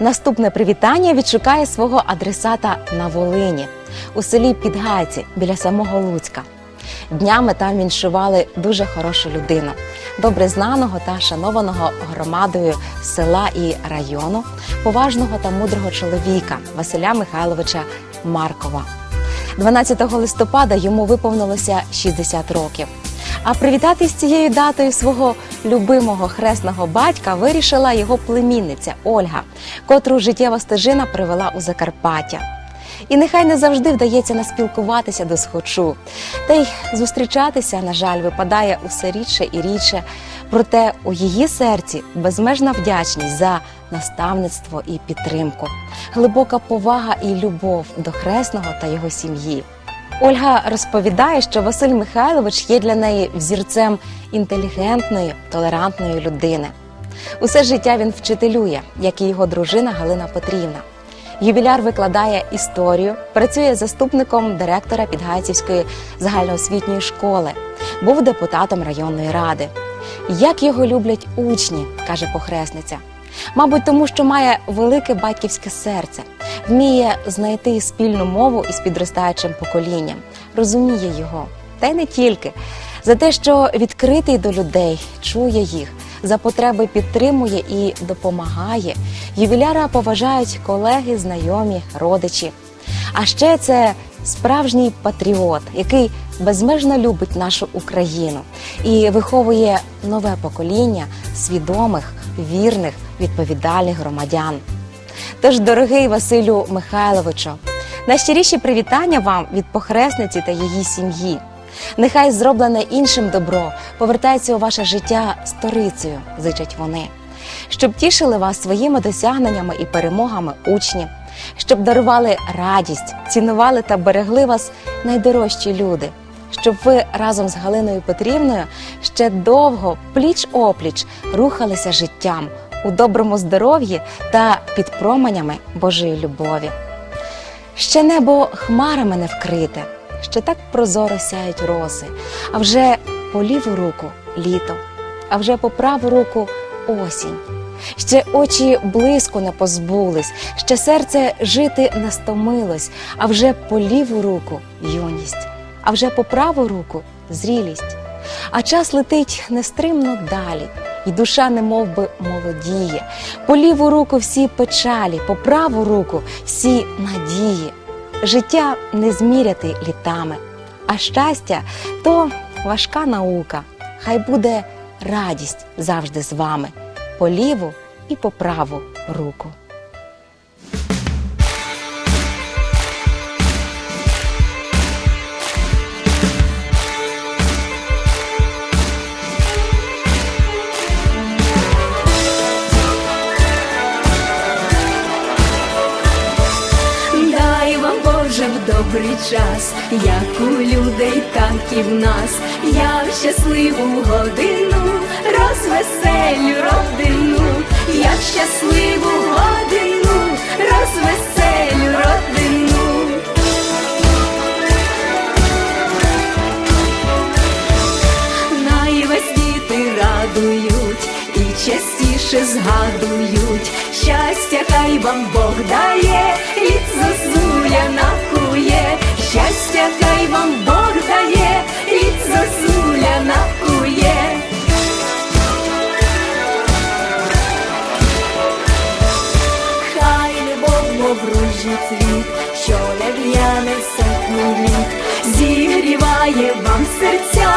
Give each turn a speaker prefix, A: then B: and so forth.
A: Наступне привітання відшукає свого адресата на Волині у селі Підгайці біля самого Луцька. Днями там віншували дуже хорошу людину, добре знаного та шанованого громадою села і району, поважного та мудрого чоловіка Василя Михайловича Маркова. 12 листопада йому виповнилося 60 років. А привітати з цією датою свого любимого хресного батька вирішила його племінниця Ольга, котру життєва стежина привела у Закарпаття. І нехай не завжди вдається наспілкуватися до схочу, та й зустрічатися, на жаль, випадає усе рідше і рідше. Проте у її серці безмежна вдячність за наставництво і підтримку, глибока повага і любов до хресного та його сім'ї. Ольга розповідає, що Василь Михайлович є для неї взірцем інтелігентної, толерантної людини. Усе життя він вчителює, як і його дружина Галина Петрівна. Юбіляр викладає історію, працює заступником директора Підгайцівської загальноосвітньої школи, був депутатом районної ради. Як його люблять учні, каже похресниця. Мабуть, тому що має велике батьківське серце, вміє знайти спільну мову із підростаючим поколінням, розуміє його, та й не тільки за те, що відкритий до людей, чує їх, за потреби підтримує і допомагає. Ювіляра поважають колеги, знайомі, родичі. А ще це справжній патріот, який безмежно любить нашу Україну і виховує нове покоління свідомих, вірних, відповідальних громадян. Тож, дорогий Василю Михайловичу, найщиріші привітання вам від похресниці та її сім'ї. Нехай зроблене іншим добро повертається у ваше життя сторицею, зичать вони, щоб тішили вас своїми досягненнями і перемогами учні, щоб дарували радість, цінували та берегли вас найдорожчі люди, щоб ви разом з Галиною Петрівною ще довго пліч опліч рухалися життям у доброму здоров'ї та під променями Божої любові. Ще небо хмарами не вкрите, ще так прозоро сяють роси, а вже по ліву руку літо, а вже по праву руку осінь. Ще очі близько не позбулись, ще серце жити не стомилось, а вже по ліву руку юність, а вже по праву руку зрілість. А час летить нестримно далі, і душа немов би молодіє. По ліву руку всі печалі, по праву руку всі надії. Життя не зміряти літами, а щастя то важка наука. Хай буде радість завжди з вами по ліву і по праву руку.
B: Боже в добрий час, як у людей, так і в нас. Я в щасливу годину розвеселю родину, я щасливу годину розвеселю родину. Най весь діти радують і частіше згадують. Щастя, хай вам Бог дає, від зозуля накує. Мов цвіт, що не в'яне секунд літ, зігріває вам серця